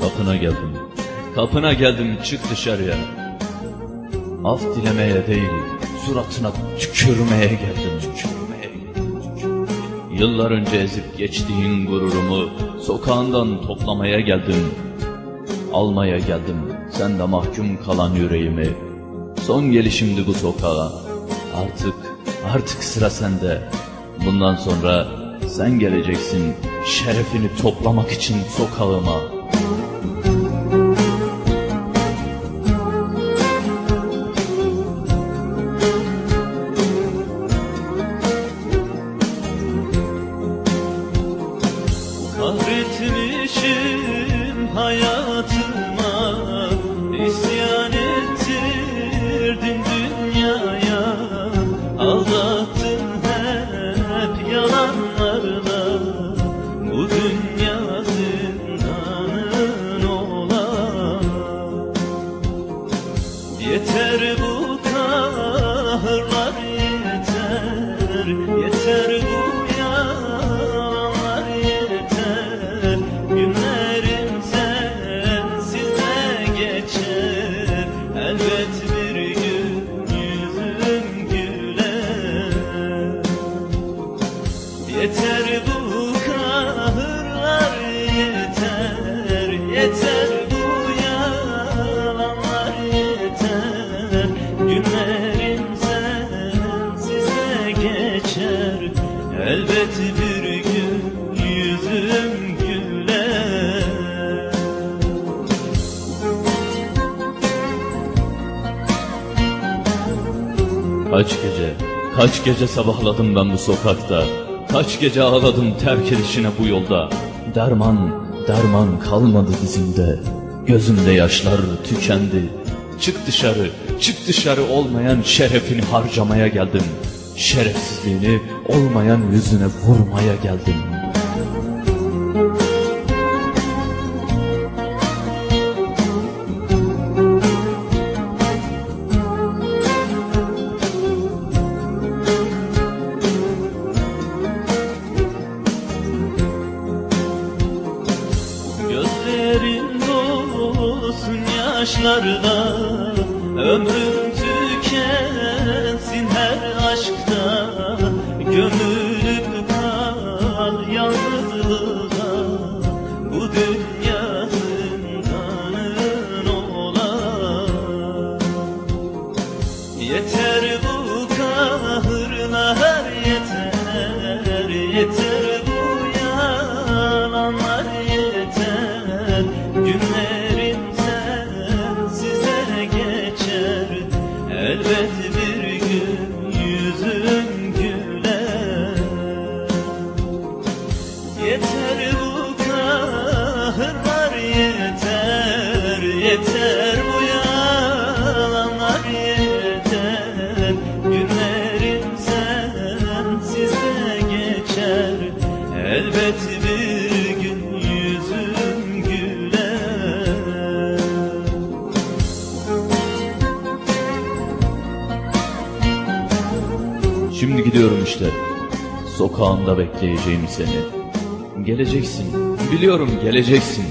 Kapına geldim. Kapına geldim çık dışarıya. Af dilemeye değil, suratına tükürmeye geldim. Tükürmeye. Yıllar önce ezip geçtiğin gururumu sokağından toplamaya geldim. Almaya geldim sen de mahkum kalan yüreğimi. Son gelişimdi bu sokağa. Artık, artık sıra sende. Bundan sonra sen geleceksin şerefini toplamak için sokağıma. Yeter bu kahırlar yeter. Yeter bu yalanlar yeter. Günlerim sensiz de geçer. Elbet bir gün yüzüm güler. Kaç gece, kaç gece sabahladım ben bu sokakta. Kaç gece ağladım terk edişine bu yolda. Derman, derman kalmadı dizimde. Gözümde yaşlar tükendi. Çık dışarı, çık dışarı olmayan şerefini harcamaya geldim. Şerefsizliğini olmayan yüzüne vurmaya geldim. Yaşlarla Ömrüm tükensin her aşkta. Gömülüp işte. Sokağında bekleyeceğim seni. Geleceksin. Biliyorum geleceksin.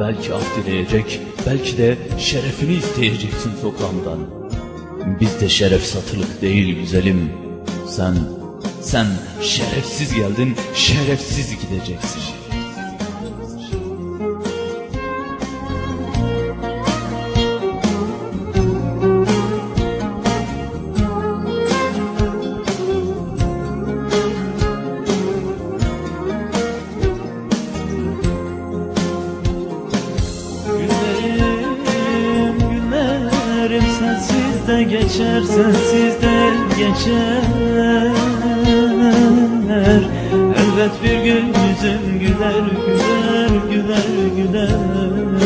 Belki af dileyecek, belki de şerefini isteyeceksin sokağımdan. Bizde şeref satılık değil güzelim. Sen, sen şerefsiz geldin, şerefsiz gideceksin. Geçer, sensiz de geçer. Elbet bir gün yüzüm güler, güler, güler, güler.